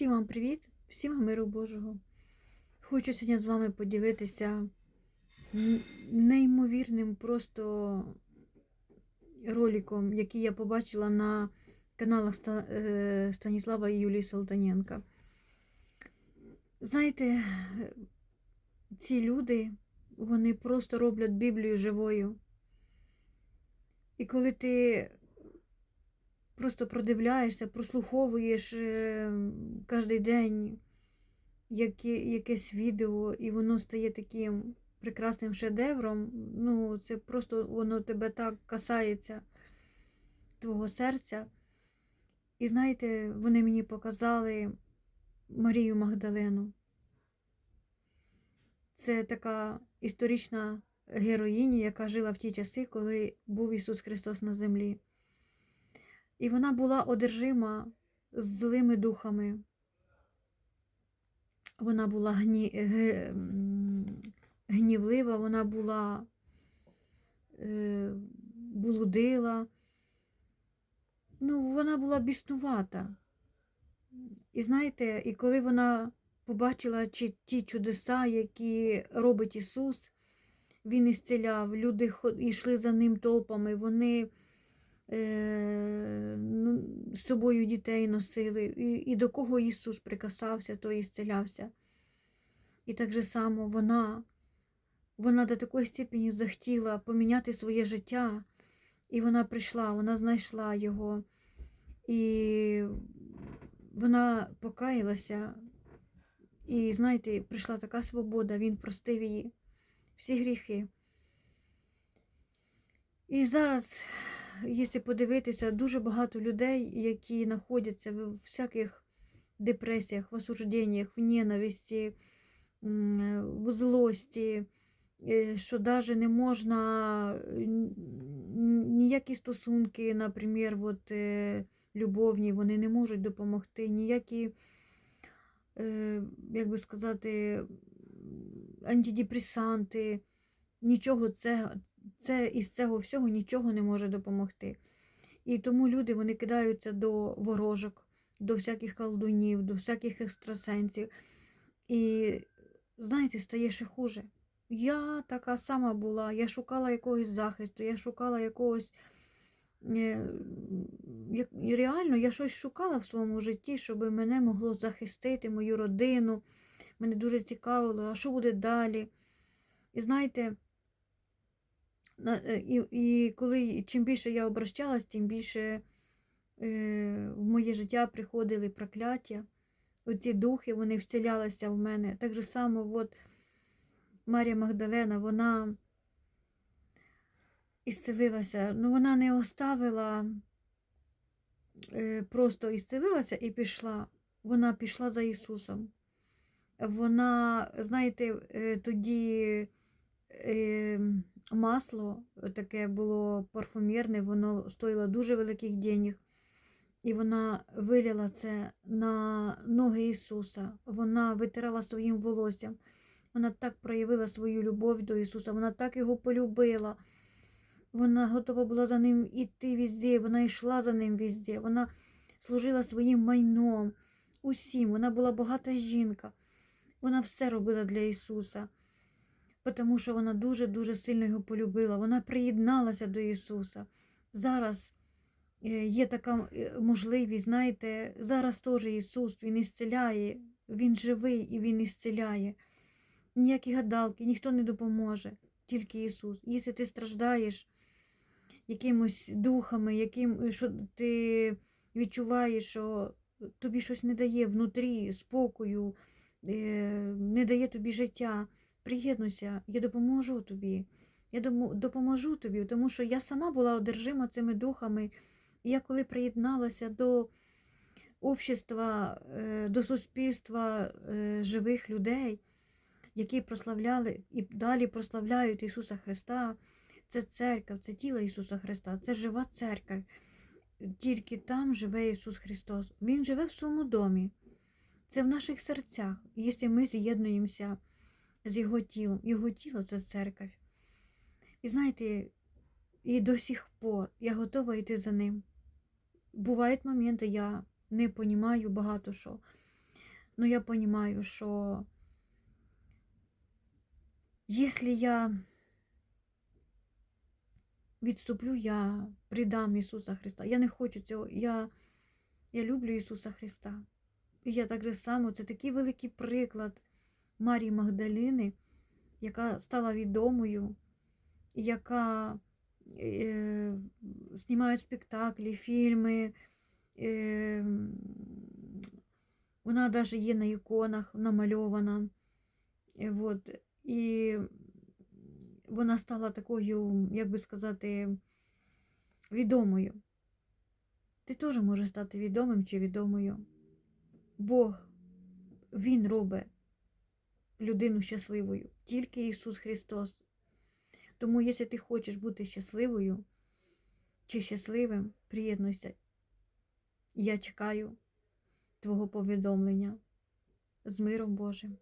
Всім вам привіт, всім миру Божого. Хочу сьогодні з вами поділитися неймовірним просто роликом, який я побачила на каналах е, Станіслава і Юлії Салтаненка. Знаєте, ці люди, вони просто роблять Біблію живою. І коли ти просто продивляєшся, прослуховуєш е, кожен день яке, якесь відео, і воно стає таким прекрасним шедевром, ну, це просто воно тебе так касається твого серця. І знаєте, вони мені показали Марію Магдалену. Це така історична героїня, яка жила в ті часи, коли був Ісус Христос на землі. І вона була одержима злими духами. Вона була гні... гнівлива, вона була е... блудила. Ну, вона була біснувата. І знаєте, і коли вона побачила чи ті чудеса, які робить Ісус, Він ісціляв, люди йшли за ним толпами, вони з собою дітей носили, і, і до кого Ісус прикасався, той ісцелявся. І так же само вона, вона до такої степені захотіла поміняти своє життя, і вона прийшла, вона знайшла його, і вона покаялася. І знаєте, прийшла така свобода, він простив її всі гріхи. І зараз, якщо подивитися, дуже багато людей, які знаходяться в всяких депресіях, в осужденнях, в ненависті, в злості, е, що навіть не можна е, ніякі стосунки, наприклад, от, е, любовні, вони не можуть допомогти, ніякі, е, як би сказати, антидепресанти, нічого це, це із цього всього нічого не може допомогти. І тому люди вони кидаються до ворожок, до всяких колдунів, до всяких екстрасенсів. І знаєте, стає ще хуже. Я така сама була, я шукала якогось захисту, я шукала якогось. е, Реально, я щось шукала в своєму житті, щоб мене могло захистити, мою родину. Мене дуже цікавило, а що буде далі. І знаєте, на- і, і коли чим більше я обращалась, тим більше е, в моє життя приходили прокляття. Оці духи, вони вселялися в мене. Так же само, от Марія Магдалена, вона ісцелилася, ну вона не оставила, е, просто ісцелилася і пішла. Вона пішла за Ісусом. Вона, знаєте, е, тоді е, масло таке було парфумерне, воно стоїло дуже великих денег. І вона вилила це на ноги Ісуса. Вона витирала своїм волоссям. Вона так проявила свою любов до Ісуса, вона так його полюбила. Вона готова була за ним іти везде, вона йшла за ним везде, вона служила своїм майном, усім. Вона була багата жінка. Вона все робила для Ісуса, тому що вона дуже-дуже сильно його полюбила. Вона приєдналася до Ісуса. Зараз е, є така е, можливість, знаєте, зараз теж Ісус, Він ісцеляє, Він живий і Він ісцеляє. Ніякі гадалки, ніхто не допоможе, тільки Ісус. Якщо ти страждаєш якимось духами, яким, що ти відчуваєш, що тобі щось не дає внутрі спокою, е, не дає тобі життя, приєднуйся, я допоможу тобі. Я допоможу тобі, тому що я сама була одержима цими духами. Я коли приєдналася до общества, е, до суспільства е, живих людей, які прославляли і далі прославляють Ісуса Христа, це церква, це тіло Ісуса Христа, це жива церква. Тільки там живе Ісус Христос. Він живе в своєму домі. Це в наших серцях, якщо ми з'єднуємося з Його тілом. Його тіло це церква. І знаєте, і до сих пор я готова йти за ним. Бувають моменти, я не розумію багато що. Ну, я розумію, що якщо я відступлю, я придам Ісуса Христа. Я не хочу цього. Я, я люблю Ісуса Христа. І я так же само, це такий великий приклад Марії Магдалини, яка стала відомою, яка е, знімає спектаклі, фільми. Е, вона навіть є на іконах намальована. Е, Вот. І вона стала такою, як би сказати, відомою. Ти теж можеш стати відомим чи відомою. Бог, Він робить людину щасливою, тільки Ісус Христос. Тому, якщо ти хочеш бути щасливою чи щасливим, приєднуйся. Я чекаю твого повідомлення з миром Божим.